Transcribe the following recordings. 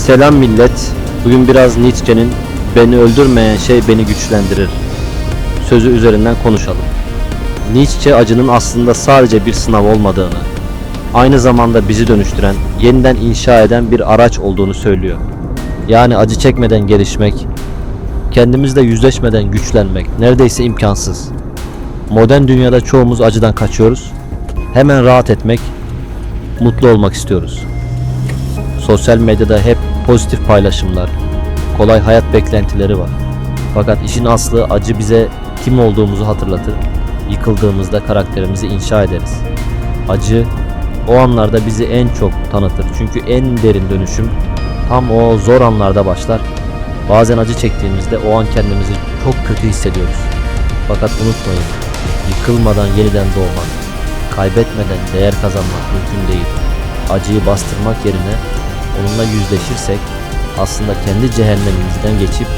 Selam millet. Bugün biraz Nietzsche'nin beni öldürmeyen şey beni güçlendirir sözü üzerinden konuşalım. Nietzsche acının aslında sadece bir sınav olmadığını, aynı zamanda bizi dönüştüren, yeniden inşa eden bir araç olduğunu söylüyor. Yani acı çekmeden gelişmek, kendimizle yüzleşmeden güçlenmek neredeyse imkansız. Modern dünyada çoğumuz acıdan kaçıyoruz. Hemen rahat etmek, mutlu olmak istiyoruz. Sosyal medyada hep pozitif paylaşımlar, kolay hayat beklentileri var. Fakat işin aslı acı bize kim olduğumuzu hatırlatır. Yıkıldığımızda karakterimizi inşa ederiz. Acı o anlarda bizi en çok tanıtır. Çünkü en derin dönüşüm tam o zor anlarda başlar. Bazen acı çektiğimizde o an kendimizi çok kötü hissediyoruz. Fakat unutmayın, yıkılmadan yeniden doğmak, kaybetmeden değer kazanmak mümkün değil. Acıyı bastırmak yerine onunla yüzleşirsek aslında kendi cehennemimizden geçip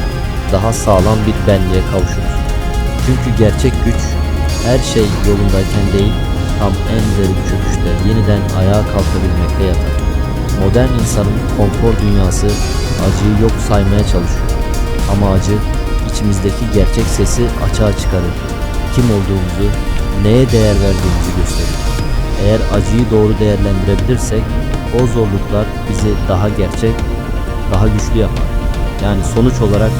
daha sağlam bir benliğe kavuşuruz. Çünkü gerçek güç her şey yolundayken değil, tam en derin çöküşte yeniden ayağa kalkabilmekte yatar. Modern insanın konfor dünyası acıyı yok saymaya çalışıyor. Ama acı içimizdeki gerçek sesi açığa çıkarır. Kim olduğumuzu, neye değer verdiğimizi gösterir. Eğer acıyı doğru değerlendirebilirsek o zorluklar bizi daha gerçek, daha güçlü yapar. Yani sonuç olarak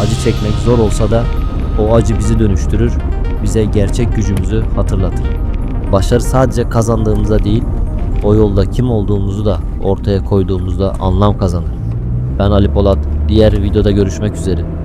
acı çekmek zor olsa da o acı bizi dönüştürür, bize gerçek gücümüzü hatırlatır. Başarı sadece kazandığımızda değil, o yolda kim olduğumuzu da ortaya koyduğumuzda anlam kazanır. Ben Ali Polat, diğer videoda görüşmek üzere.